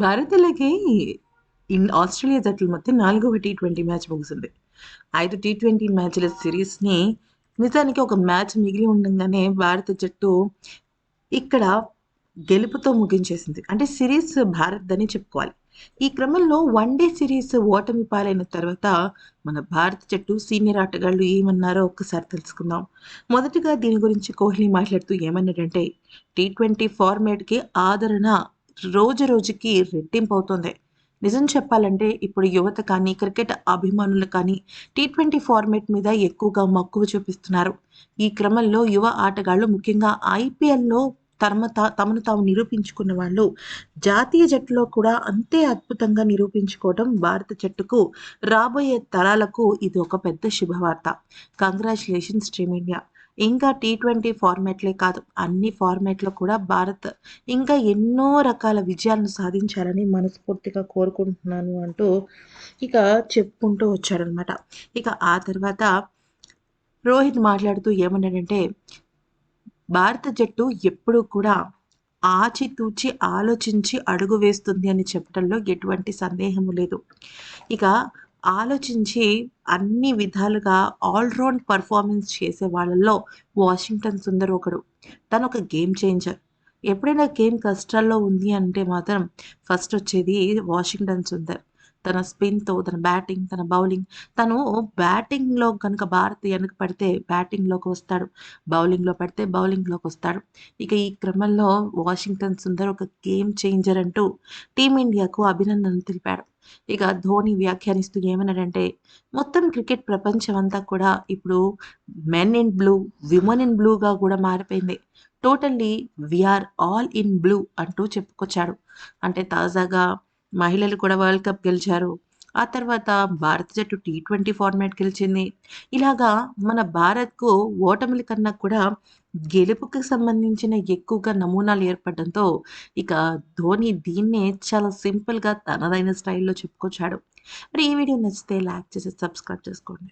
భారత్‌లకి in Australia జట్లు మధ్య నాలుగవ టీ ట్వంటీ మ్యాచ్ ముగిసింది. ఐదు టీ ట్వంటీ మ్యాచ్‌ల సిరీస్‌ని నిజానికి ఒక మ్యాచ్ మిగిలి ఉండంగానే భారత జట్టు ఇక్కడ గెలుపుతో ముగించేసింది. అంటే సిరీస్ భారత్ అని చెప్పుకోవాలి. ఈ క్రమంలో వన్ డే సిరీస్ ఓటమి పాలైన తర్వాత మన భారత జట్టు సీనియర్ ఆటగాళ్ళు ఏమన్నారో ఒక్కసారి తెలుసుకుందాం. మొదటగా దీని గురించి కోహ్లీ మాట్లాడుతూ ఏమన్నాడంటే టీ ట్వంటీ ఫార్మేట్కి ఆదరణ రోజు రోజుకి రెట్టింపవుతోంది. నిజం చెప్పాలంటే ఇప్పుడు యువత కానీ, క్రికెట్ అభిమానులు కానీ టీ ట్వెంటీ ఫార్మేట్ మీద ఎక్కువగా మక్కువ చూపిస్తున్నారు. ఈ క్రమంలో యువ ఆటగాళ్ళు ముఖ్యంగా ఐపీఎల్‌లో తమ త తమను తాము నిరూపించుకున్న వాళ్ళు జాతీయ జట్టులో కూడా అంతే అద్భుతంగా నిరూపించుకోవడం భారత జట్టుకు రాబోయే తరాలకు ఇది ఒక పెద్ద శుభవార్త. Congratulations team India! ఇంకా టీ ట్వంటీ ఫార్మాట్‌లే కాదు అన్ని ఫార్మాట్‌లో కూడా భారత్ ఇంకా ఎన్నో రకాల విజయాలను సాధించాలని మనస్ఫూర్తిగా కోరుకుంటున్నాను అంటూ ఇక చెప్పుకుంటూ వచ్చాడనమాట. ఇక ఆ తర్వాత రోహిత్ మాట్లాడుతూ ఏమన్నాడంటే భారత జట్టు ఎప్పుడూ కూడా ఆచితూచి ఆలోచించి అడుగు వేస్తుంది అని చెప్పడంలో ఎటువంటి సందేహము లేదు. ఇక ఆలోచించి అన్ని విధాలుగా ఆల్ రౌండ్ చేసే వాళ్ళల్లో వాషింగ్టన్ సుందర్ ఒకడు. ఒక గేమ్ చేంజర్. ఎప్పుడైనా గేమ్ కష్టాల్లో ఉంది అంటే మాత్రం ఫస్ట్ వచ్చేది వాషింగ్టన్ సుందర్. తన స్పిన్‌తో, తన బ్యాటింగ్, తన బౌలింగ్ తను బ్యాటింగ్‌లో కనుక భారత్ వెనక పడితే బ్యాటింగ్‌లోకి వస్తాడు. బౌలింగ్‌లో పడితే బౌలింగ్లోకి వస్తాడు ఇక ఈ క్రమంలో వాషింగ్టన్ సుందర్ ఒక గేమ్ చేంజర్ అంటూ టీమిండియాకు అభినందనలు తెలిపాడు. ఇక ధోని వ్యాఖ్యానిస్తూ ఏమన్నాడంటే మొత్తం క్రికెట్ ప్రపంచం అంతా కూడా ఇప్పుడు men in blue, women in బ్లూగా కూడా మారిపోయింది. Totally we are all in blue అంటూ చెప్పుకొచ్చాడు. అంటే తాజాగా మహిళలు కూడా వరల్డ్ కప్ గెలిచారు. ఆ తర్వాత భారత జట్టు టీ ట్వంటీ ఫార్మాట్ గెలిచింది. ఇలాగా మన భారత్‌కు ఓటముల కన్నా కూడా గెలుపుకి సంబంధించిన ఎక్కువగా నమూనాలు ఏర్పడడంతో ఇక ధోని దీన్నే చాలా సింపుల్‌గా తనదైన స్టైల్‌లో చెప్పుకొచ్చాడు. మరి ఈ వీడియో నచ్చితే లైక్ చేసి సబ్స్క్రైబ్ చేసుకోండి.